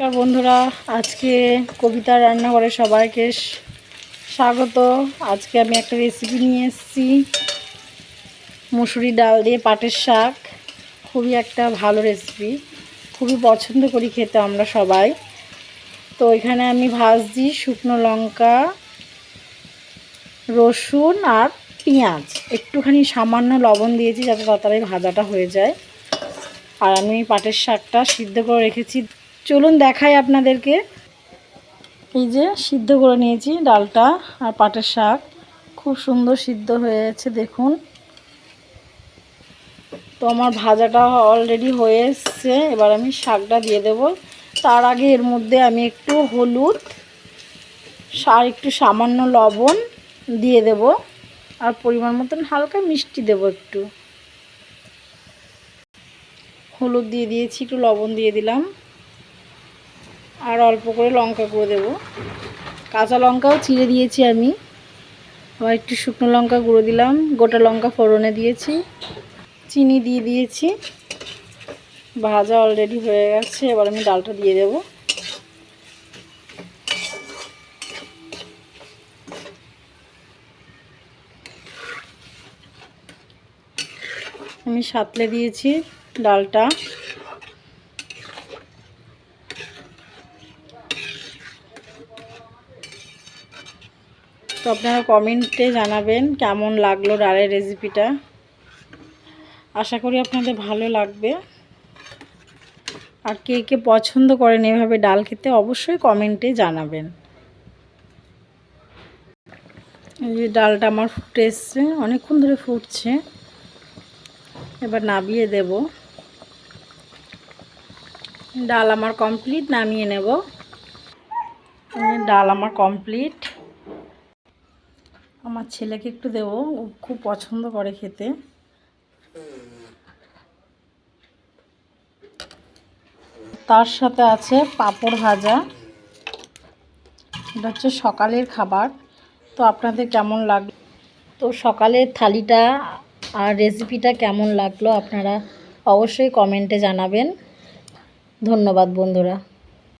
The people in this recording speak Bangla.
নমস্কার বন্ধুরা, আজকে কবিতা রান্নাঘরে সবাইকে স্বাগত। আজকে আমি একটা রেসিপি নিয়ে এসেছি। মুসুরি ডাল দিয়ে পাটের শাক। খুবই একটা ভালো রেসিপি খুবই পছন্দ করি খেতে আমরা সবাই। তো এখানে আমি ভাজছি শুকনো লঙ্কা, রসুন আর পেঁয়াজ। একটুখানি সামান্য লবণ দিয়েছি যাতে তাড়াতাড়ি ভাজাটা হয়ে যায়। আর আমি পাটের শাকটা সিদ্ধ করে রেখেছি চলুন দেখাই আপনাদেরকে। এই যে সিদ্ধ করে নিয়েছি ডালটা আর পাটের শাক। খুব সুন্দর সিদ্ধ হয়েছে, দেখুন। তো আমার ভাজাটা অলরেডি হয়ে এসছে। এবার আমি শাকটা দিয়ে দেব। তার আগে এর মধ্যে আমি একটু হলুদ আর একটু সামান্য লবণ দিয়ে দেব। আর পরিমাণ মতন হালকা মিষ্টি দেব একটু। হলুদ দিয়ে দিয়েছি, একটু লবণ দিয়ে দিলাম। আর অল্প করে লঙ্কা গুঁড়ো দেবো। কাঁচা লঙ্কাও চিড়ে দিয়েছি আমি। আবার একটু শুকনো লঙ্কা গুঁড়ো দিলাম। গোটা লঙ্কা ফোড়নে দিয়েছি। চিনি দিয়ে দিয়েছি। ভাজা অলরেডি হয়ে গেছে। এবার আমি ডালটা দিয়ে দেবো। আমি সাতলে দিয়েছি ডালটা। তো আপনারা কমেন্টে জানাবেন কেমন লাগল ডালের রেসিপিটা। আশা করি আপনাদের ভালো লাগবে। আর কে কে পছন্দ করেন এভাবে ডাল খেতে অবশ্যই কমেন্টে জানাবেন। এই যে ডালটা আমার ফুটে এসছে, অনেকক্ষণ ধরে ফুটছে। এবার নামিয়ে দেব। ডাল আমার কমপ্লিট, নামিয়ে নেব। ডাল আমার কমপ্লিট। আমার ছেলেকে একটু দেবো, ও খুব পছন্দ করে খেতে। তার সাথে আছে পাঁপড় ভাজা। এটা হচ্ছে সকালের খাবার। তো আপনাদের কেমন লাগল তো সকালের থালিটা আর রেসিপিটা কেমন লাগল আপনারা অবশ্যই কমেন্টে জানাবেন। ধন্যবাদ বন্ধুরা।